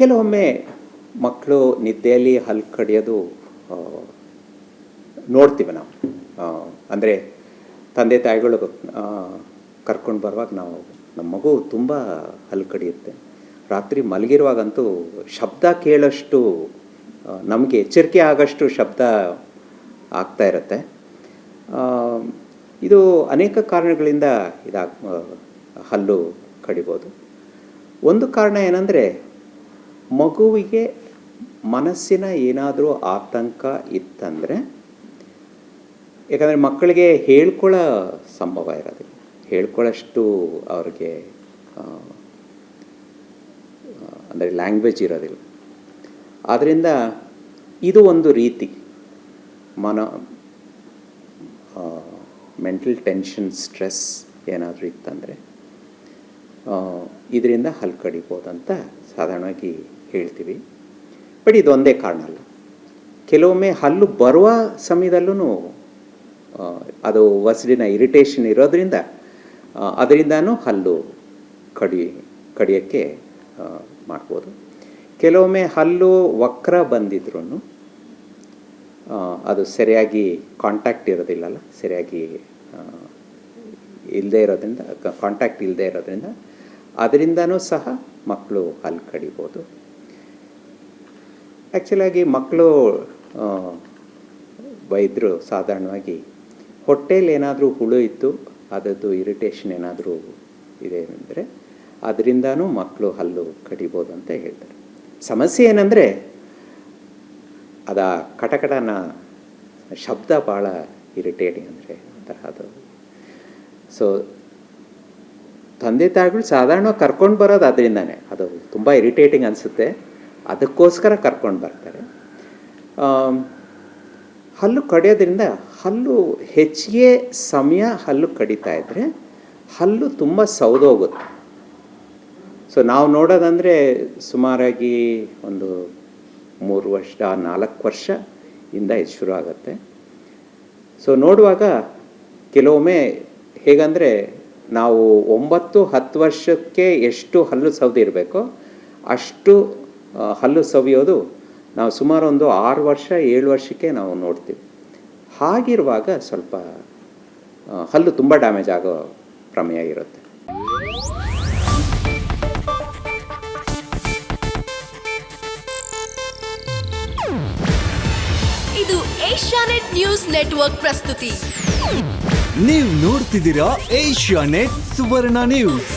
ಕೆಲವೊಮ್ಮೆ ಮಕ್ಕಳು ನಿದ್ದೆಯಲ್ಲಿ ಹಲ್ಲು ಕಡಿಯೋದು ನೋಡ್ತೀವಿ ನಾವು. ಅಂದರೆ ತಂದೆ ತಾಯಿಗಳು ಕರ್ಕೊಂಡು ಬರುವಾಗ ನಾವು, ನಮ್ಮ ಮಗು ತುಂಬ ಹಲ್ಲು ಕಡಿಯುತ್ತೆ. ರಾತ್ರಿ ಮಲಗಿರುವಾಗಂತೂ ಶಬ್ದ ಕೇಳೋಷ್ಟು ನಮಗೆ ಎಚ್ಚರಿಕೆ ಆಗಷ್ಟು ಶಬ್ದ ಆಗ್ತಾ ಇರುತ್ತೆ. ಇದು ಅನೇಕ ಕಾರಣಗಳಿಂದ ಇದಾಗ ಹಲ್ಲು ಕಡಿಬೋದು. ಒಂದು ಕಾರಣ ಏನಂದರೆ ಮಗುವಿಗೆ ಮನಸ್ಸಿನ ಏನಾದರೂ ಆತಂಕ ಇತ್ತಂದರೆ, ಯಾಕಂದರೆ ಮಕ್ಕಳಿಗೆ ಹೇಳ್ಕೊಳ್ಳೋ ಸಂಭವ ಇರೋದಿಲ್ಲ. ಹೇಳ್ಕೊಳ್ಳೋಷ್ಟು ಅವ್ರಿಗೆ ಅಂದರೆ ಲ್ಯಾಂಗ್ವೇಜ್ ಇರೋದಿಲ್ಲ. ಆದ್ದರಿಂದ ಇದು ಒಂದು ರೀತಿ ಮನ ಮೆಂಟಲ್ ಟೆನ್ಷನ್ ಸ್ಟ್ರೆಸ್ ಏನಾದರೂ ಇತ್ತಂದರೆ ಇದರಿಂದ ಹಲ್ಕಡಿಬೋದಂತ ಸಾಧಾರಣವಾಗಿ ಹೇಳ್ತೀವಿ. ಬಟ್ ಇದೊಂದೇ ಕಾರಣ ಅಲ್ಲ. ಕೆಲವೊಮ್ಮೆ ಹಲ್ಲು ಬರುವ ಸಮಯದಲ್ಲೂ ಅದು ವಸಡಿನ ಇರಿಟೇಷನ್ ಇರೋದರಿಂದ ಅದರಿಂದನೂ ಹಲ್ಲು ಕಡಿ, ಕಡಿಯೋಕ್ಕೆ ಮಾಡ್ಬೋದು. ಕೆಲವೊಮ್ಮೆ ಹಲ್ಲು ವಕ್ರ ಬಂದಿದ್ರೂ ಅದು ಸರಿಯಾಗಿ ಕಾಂಟ್ಯಾಕ್ಟ್ ಇರೋದಿಲ್ಲಲ್ಲ, ಸರಿಯಾಗಿ ಇಲ್ಲದೆ ಇರೋದ್ರಿಂದ ಕಾಂಟ್ಯಾಕ್ಟ್ ಇಲ್ಲದೆ ಇರೋದ್ರಿಂದ, ಅದರಿಂದನೂ ಸಹ ಮಕ್ಕಳು ಹಲ್ಲು ಕಡಿಬೋದು. ಆ್ಯಕ್ಚುಲಾಗಿ ಮಕ್ಕಳು ಬೈದರು ಸಾಧಾರಣವಾಗಿ ಹೊಟ್ಟೆಯಲ್ಲಿ ಏನಾದರೂ ಹುಳು ಇತ್ತು ಅದರದ್ದು ಇರಿಟೇಷನ್ ಏನಾದರೂ ಇದೆ ಅಂದರೆ ಅದರಿಂದನೂ ಮಕ್ಕಳು ಹಲ್ಲು ಕಡಿಬೋದು ಅಂತ ಹೇಳ್ತಾರೆ. ಸಮಸ್ಯೆ ಏನಂದರೆ ಅದ ಕಟಕಟನ ಶಬ್ದ ಭಾಳ ಇರಿಟೇಟಿಂಗ್ ಅಂದರೆ ಅದು ಸೊ ತಂದೆ ತಾಯಿಗಳು ಸಾಧಾರಣವಾಗಿ ಕರ್ಕೊಂಡು ಬರೋದು ಅದರಿಂದನೇ. ಅದು ತುಂಬ ಇರಿಟೇಟಿಂಗ್ ಅನಿಸುತ್ತೆ. ಅದಕ್ಕೋಸ್ಕರ ಕರ್ಕೊಂಡು ಬರ್ತಾರೆ. ಹಲ್ಲು ಕಡಿಯೋದ್ರಿಂದ ಹಲ್ಲು ಹೆಚ್ಚಿಗೆ ಸಮಯ ಹಲ್ಲು ಕಡಿತಾ ಇದ್ದರೆ ಹಲ್ಲು ತುಂಬ ಸೌದೋಗುತ್ತೆ. ಸೊ ನಾವು ನೋಡೋದಂದರೆ ಸುಮಾರಾಗಿ ಒಂದು ಮೂರು ವರ್ಷ ನಾಲ್ಕು ವರ್ಷ ಇಂದ ಇದು ಶುರು ಆಗುತ್ತೆ. ಸೊ ನೋಡುವಾಗ ಕೆಲವೊಮ್ಮೆ ಹೇಗಂದರೆ ನಾವು ಒಂಬತ್ತು ಹತ್ತು ವರ್ಷಕ್ಕೆ ಎಷ್ಟು ಹಲ್ಲು ಸೌದಿರಬೇಕೋ ಅಷ್ಟು ಆ, ಹಲ್ಲು ಸವಿಯೋದು ನಾವು ಸುಮಾರು ಒಂದು ಆರು ವರ್ಷ ಏಳು ವರ್ಷಕ್ಕೆ ನಾವು ನೋಡ್ತೀವಿ. ಹಾಗಿರುವಾಗ ಸ್ವಲ್ಪ ಹಲ್ಲು ತುಂಬ ಡ್ಯಾಮೇಜ್ ಆಗೋ ಪ್ರಮೇಯ ಇರುತ್ತೆ. ಇದು ಏಷ್ಯಾನೆಟ್ ನ್ಯೂಸ್ ನೆಟ್ವರ್ಕ್ ಪ್ರಸ್ತುತಿ. ನೀವು ನೋಡ್ತಿದ್ದೀರಾ ಏಷ್ಯಾನೆಟ್ ಸುವರ್ಣ ನ್ಯೂಸ್.